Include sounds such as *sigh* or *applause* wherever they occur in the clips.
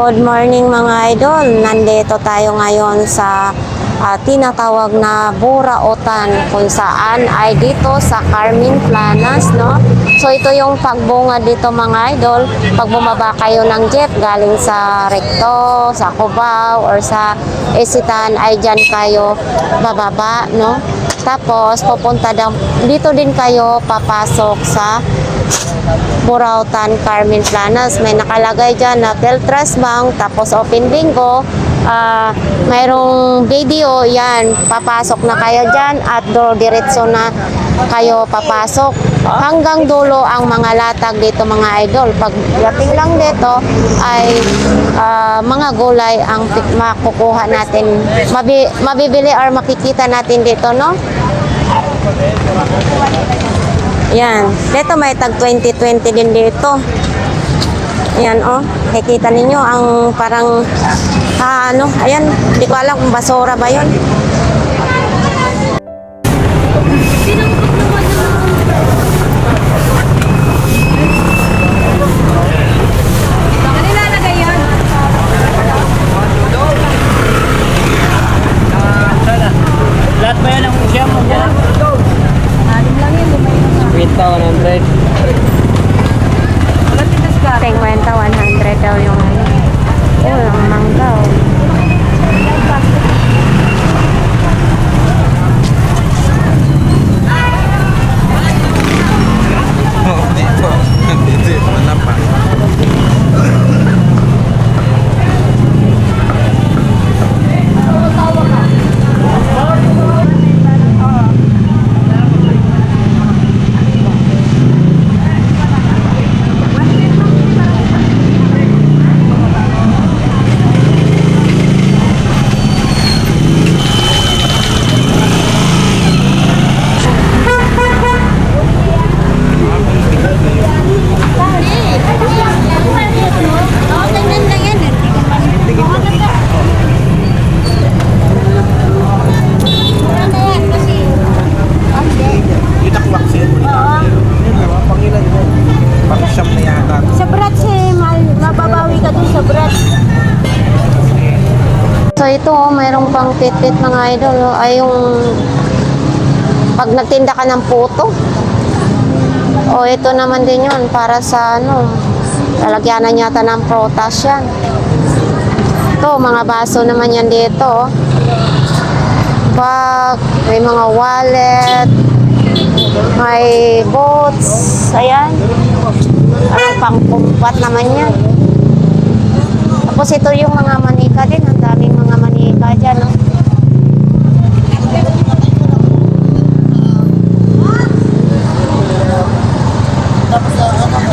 Good morning mga idol. Nandito tayo ngayon sa ah, tinatawag na Burautan kung saan ay dito sa Carmen Planas, no? So ito yung pagbunga dito mga idol. Pag bumaba kayo ng jeep galing sa Recto, sa Cubao, or sa Isitan ay dyan kayo bababa, no? Tapos pupunta daw, dito din kayo papasok sa Burautan, Carmen Planas. May nakalagay dyan na Teltras Bank, tapos Open Bingo. Ah, mayroong video, yan, papasok na kayo dyan at do diretso na kayo papasok. Hanggang dulo ang mga latag dito mga idol. Pag dating lang dito ay ah, mga gulay ang makukuha natin. Mabi, mabibili or makikita natin dito, no? Yan. Dito may tag 2020 din dito. Yan oh. Nakikita ninyo ang parang ah, ano, ayan, hindi ko alam kung basura ba 'yon. Nilalagay yan. Lahat ba yan ang siya mo dyan? Anim lang yun, lumay na nga. Quinta, 100. Wala tinas ka. 50, 100 daw yung ano. Oh, ang mangga oh. dito. Dito, wala pa. Kita ko vaccine mo Oo. Pangilan mo. Pang siyam na yata. Sa Brats eh, mal- mababawi ka dun sa Brats. So oh, mayroong pang pit-pit mga idol oh. Ay yung pag nagtinda ka ng puto. O ito naman din yun para sa ano, lalagyanan yata ng protas yan. Ito, mga baso naman yan dito. oh. Bag, may mga wallet, may boots, ayan. Parang pangkumpat naman yan. Tapos ito yung mga manika din. Ang daming mga manika dyan. No?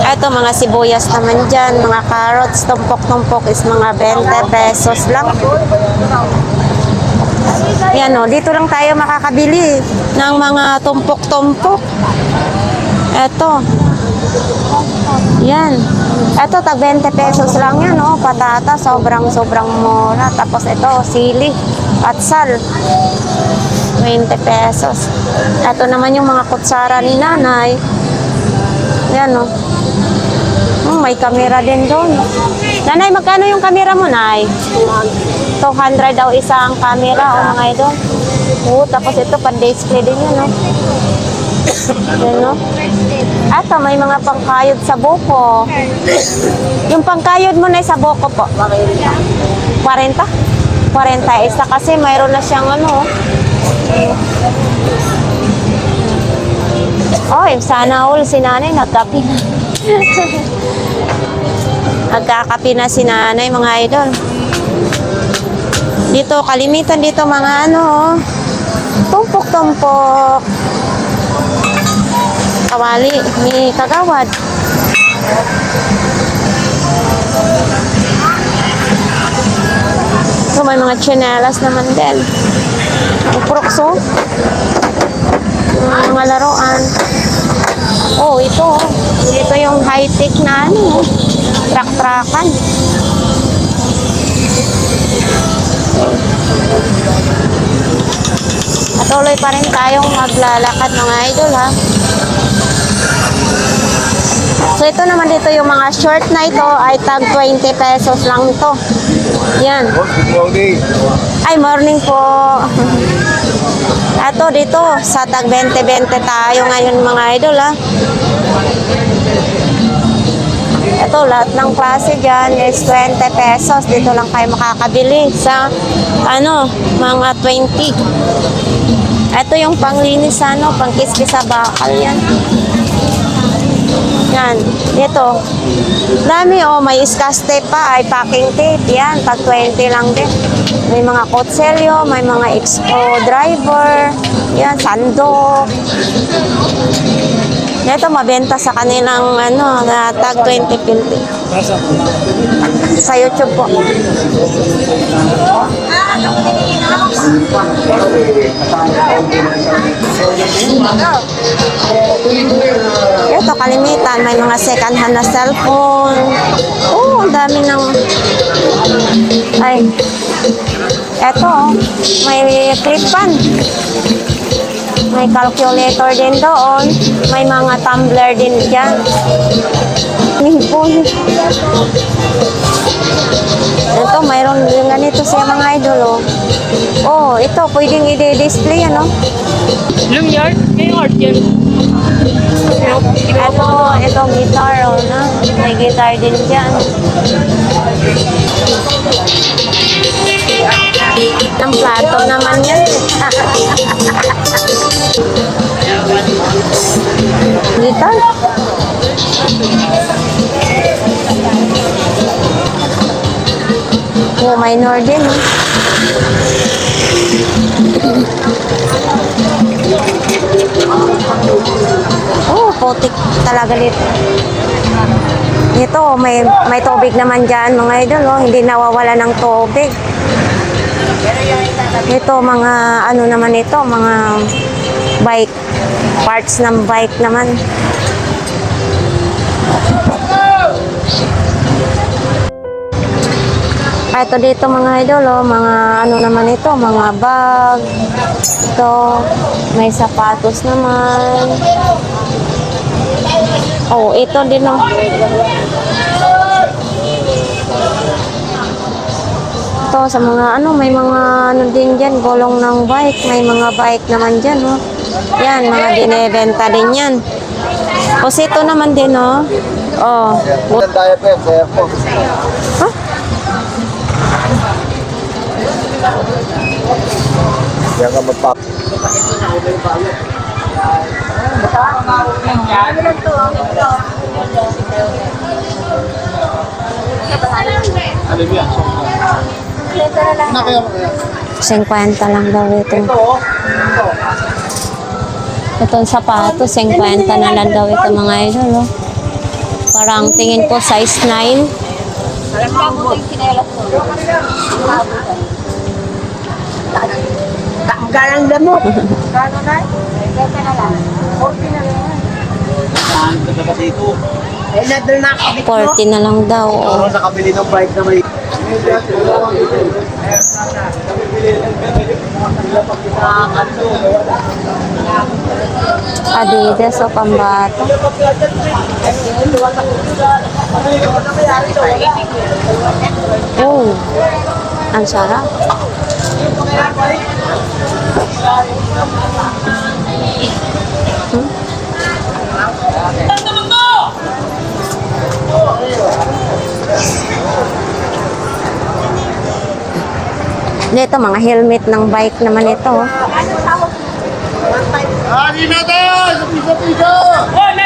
Ito mga sibuyas naman dyan. Mga carrots, tumpok-tumpok is mga 20 pesos lang. Yan o, dito lang tayo makakabili ng mga tumpok-tumpok. Ito. Yan. Ito, tag 20 pesos lang yan, oh. Patata, sobrang, sobrang mura. Tapos ito, sili, patsal. 20 pesos. Ito naman yung mga kutsara ni nanay. Yan, oh. May kamera din doon. Nanay, magkano yung kamera mo, nay? 200 daw isa ang camera, oh, mga idol. Oo, tapos ito, pan-display din yun, oh. Yan, no? Ato, may mga pangkayod sa buko. Yung pangkayod mo na sa buko po. 40? 40 isa kasi mayroon na siyang ano. Oh, sana all si nanay nagkapi na. *laughs* Nagkakapi na si nanay mga idol. Dito, kalimitan dito mga ano, oh. tumpok-tumpok kawali ni kagawad. So may mga chinelas naman din. Ang prokso. Yung mga laruan. Oh, ito. oh. Ito yung high-tech na ano. oh. Patuloy pa rin tayong maglalakad mga idol ha. So ito naman dito yung mga short na ito ay tag 20 pesos lang to. Yan. Boss, good morning. Ay, morning po. Ito dito, sa tag 20-20 tayo ngayon mga idol ha. Ito, lahat ng klase dyan is 20 pesos. Dito lang kayo makakabili sa, ano, mga 20. Ito yung panglinis, ano, pangkiskis sa bakal yan. Yan, ito. Dami oh, may iskas tape pa, ay packing tape. Yan, pag 20 lang din. May mga kotselyo, may mga expo driver. Yan, sandok. Ito, mabenta sa kanilang ano, na tag 20 pilti. Sa YouTube po. Ito, kalimitan. May mga second hand na cellphone. Oo, ang dami ng... Ay. Ito, oh, may clip pan. May calculator din doon. May mga tumbler din dyan. Nimpon. Ito, mayroon din ganito sa mga idol, oh. Oh, ito, pwedeng i-display, ano? Ilang yard? Kaya art yan. Ito, ito guitar, oh, na. May guitar din dyan. Ang plato naman yan. *laughs* guitar. Oh, minor din, oh. Oh, putik talaga nito. Ito, may may tubig naman diyan, mga idol, oh. hindi nawawala ng tubig. Ito, mga ano naman ito, mga bike, parts ng bike naman. Ito dito mga idol, oh, mga ano naman ito, mga bag. Ito, may sapatos naman. Oh, ito din oh. Ito sa mga ano, may mga ano din dyan, gulong ng bike. May mga bike naman dyan, oh. Yan, mga binebenta din yan. Tapos ito naman din, oh. Oh, Ilan tayo pa sa airport? Huh? Yan ka magpak. Ano yan? Na kaya mo kaya? 50 lang daw ito. Itong sapatos, 50 na lang daw ito mga idol. Oh. Parang tingin ko size 9. Galang damo. Gano'n na? Benta na lang. 40 na lang. Saan ka? Eh, na ako. 40 na lang daw. Oh. Ako nakabili ng bike na may... Adidas o pambata. Oh, ang sarap. Dito, mga helmet ng bike naman ito.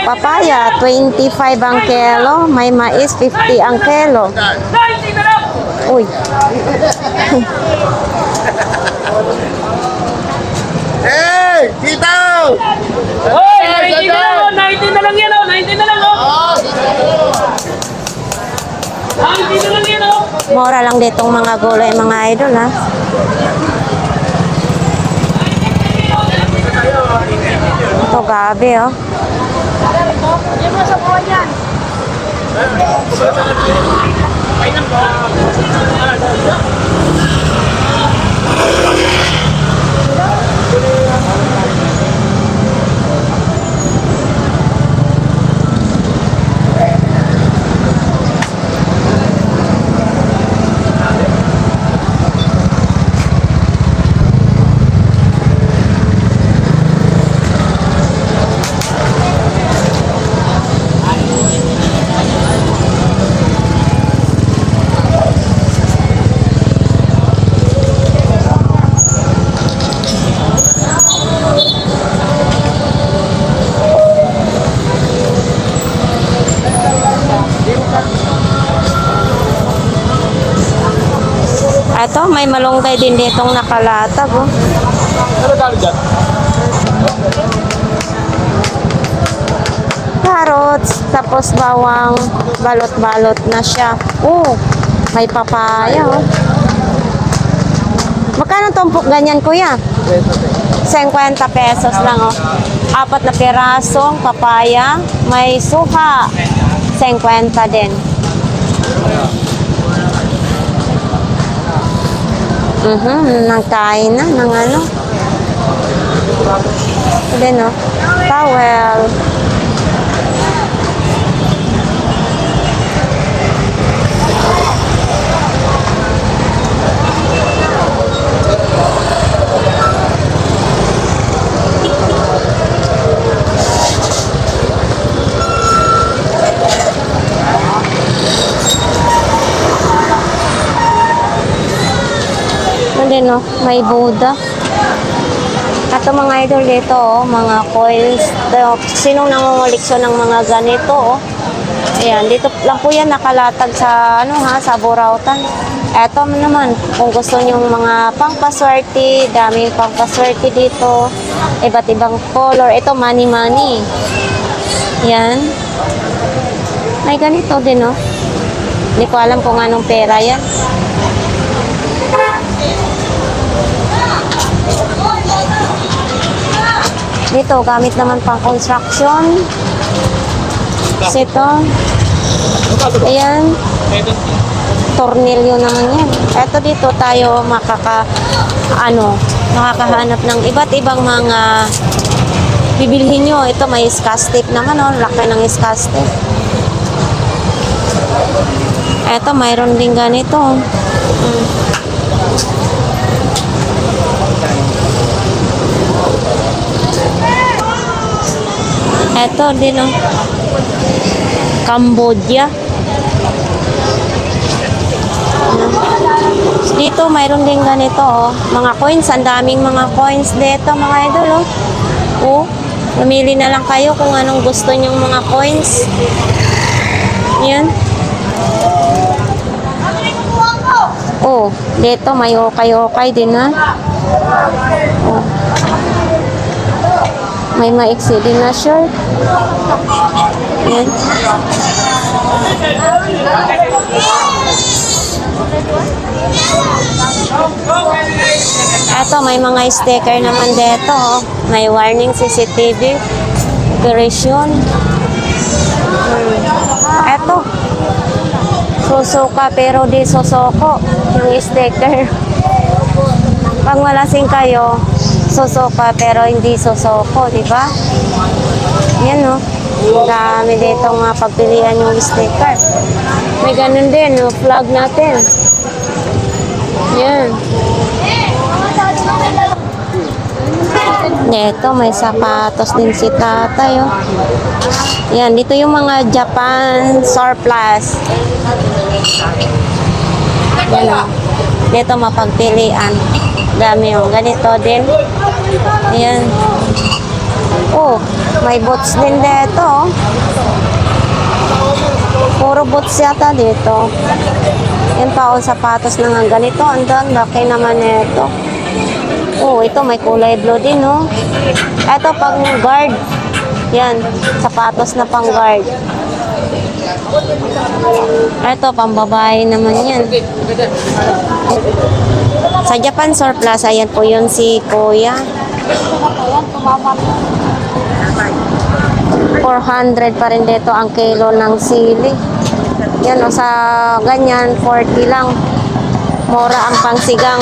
Papaya, 25 ang kilo. May mais, 50 ang kilo. Uy, *laughs* Hey! Sitaw! Hoy! 19 na lang oh! 19 na lang yan oh! 19 na lang oh! 19 na lang ditong mga gulay, mga idol, ha? Ito, gabi, oh. Yung buwan yan. may malunggay din ditong nakalatag. Oh. Ano dali dyan? Carrots, tapos bawang, balot-balot na siya. Oh, may papaya. Oh. Magkano tumpok ganyan, kuya? 50 pesos lang, oh. Apat na pirasong papaya. May suha. 50 din. Mhm, nagkain na ng ano. Ito din, oh. Towel. Ano din, oh, may Buddha. At mga idol dito, oh, mga coils. Sinong nangunguliksyon ng mga ganito, oh. Ayan, dito lang po yan nakalatag sa, ano ha, sa Burautan. Eto naman, kung gusto nyo mga pangpaswerte, daming pangpaswerte dito. Iba't ibang color. Ito, money-money. Yan. May ganito din, oh. Hindi ko alam kung anong pera yan. Dito, gamit naman pang construction. Kasi ito, ayan, tornilyo naman yan. Eto dito tayo makaka, ano, makakahanap ng iba't ibang mga bibilhin nyo. Ito may tape naman, oh. Laki ng tape. Eto, mayroon din ganito. Mm. Eto din oh. Cambodia. Dito mayroon din ganito oh. Mga coins, ang daming mga coins dito mga idol oh. Oh, mamili na lang kayo kung anong gusto nyong mga coins. Yan. Oh, dito may okay-okay din ha. Oh. May maiksi din na shirt. Yan. Eto, may mga sticker naman dito. Oh. May warning CCTV. Operation. Hmm. Eto. Susuka pero di susoko. Yung sticker. Pag malasing kayo, susuka pero hindi susoko, di ba? Yan no. Dami dito nga pagpilian yung sticker. May ganun din, no? Flag natin. Yan. Dito, may sapatos din si tatay, oh. Yan, dito yung mga Japan surplus. Yan, oh. Dito mapagpilian. Dami yung ganito din. Ayan. Oh, may boots din dito. oh. Puro boots yata dito. Yan pa, oh, sapatos na nga ganito. Ang laki naman nito. Oh, ito may kulay blue din, oh. Ito pang guard. Yan, sapatos na pang guard. Ito, pang babae naman yan. Sa Japan Surplus, ayan po yun si Kuya. 400 pa rin dito ang kilo ng sili. Yan o, sa ganyan, 40 lang. Mora ang pangsigang.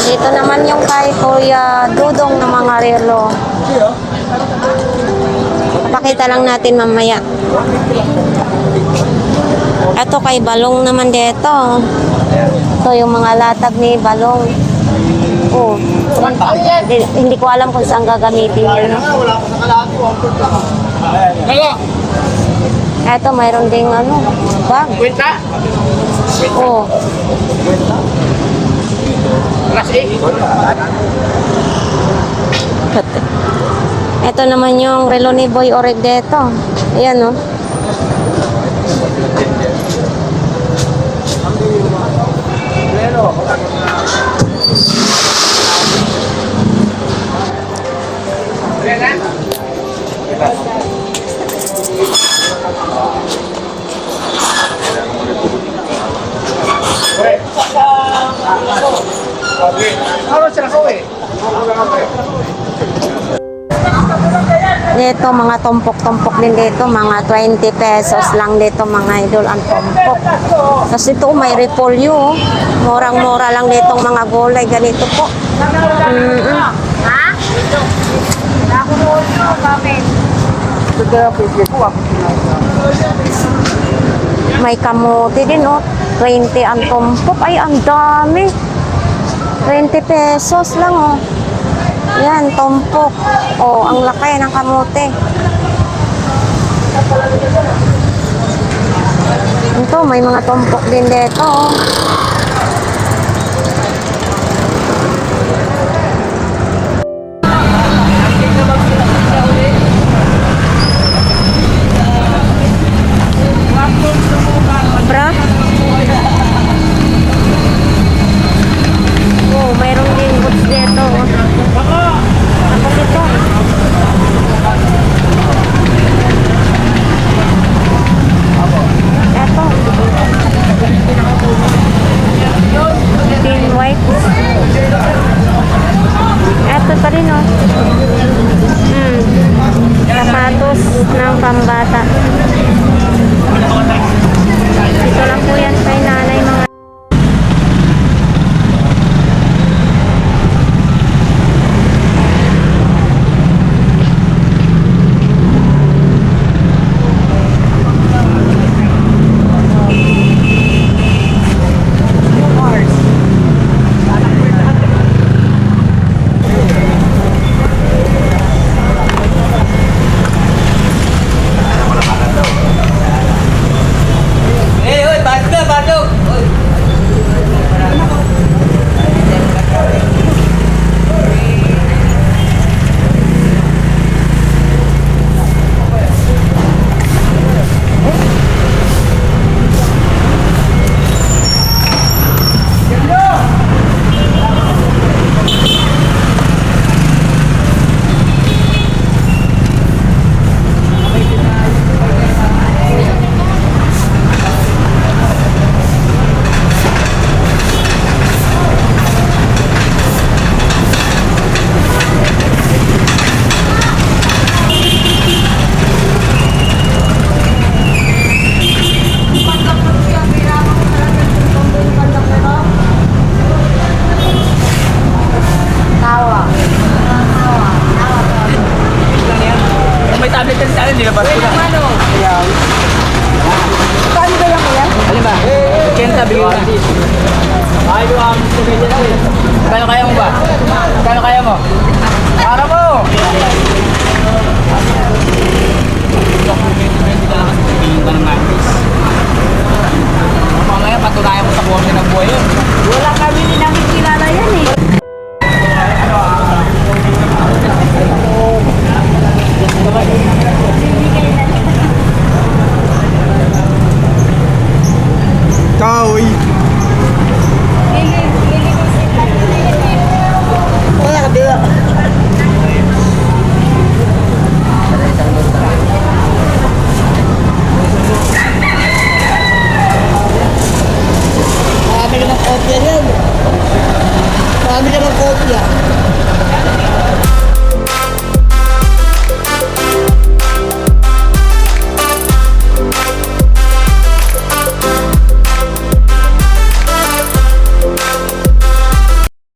Dito naman yung kay Kuya Dudong ng mga relo. Papakita lang natin mamaya. Ito kay Balong naman dito. Ito yung mga latag ni Balong. Oh. Hindi, hindi ko alam kung saan gagamitin yun. Kaya, Ito, mayroon ding ano, bag. kwenta. Oh. Plus 8. *laughs* Ito naman yung relo ni Boy Oredeto. Ayan, oh. Ano sila ko eh? Dito, mga tumpok-tumpok din dito. Mga 20 pesos lang dito, mga idol, ang tumpok. Tapos ito, may repolyo. oh. Murang-mura lang dito mga gulay. Ganito po. Ito kaya pwede ko ako May kamote din, oh. 20 ang tumpok. Ay, ang dami. 20 pesos lang, oh. Yan, tumpok. Oh, ang laki ng kamote. Ito, may mga tumpok din dito,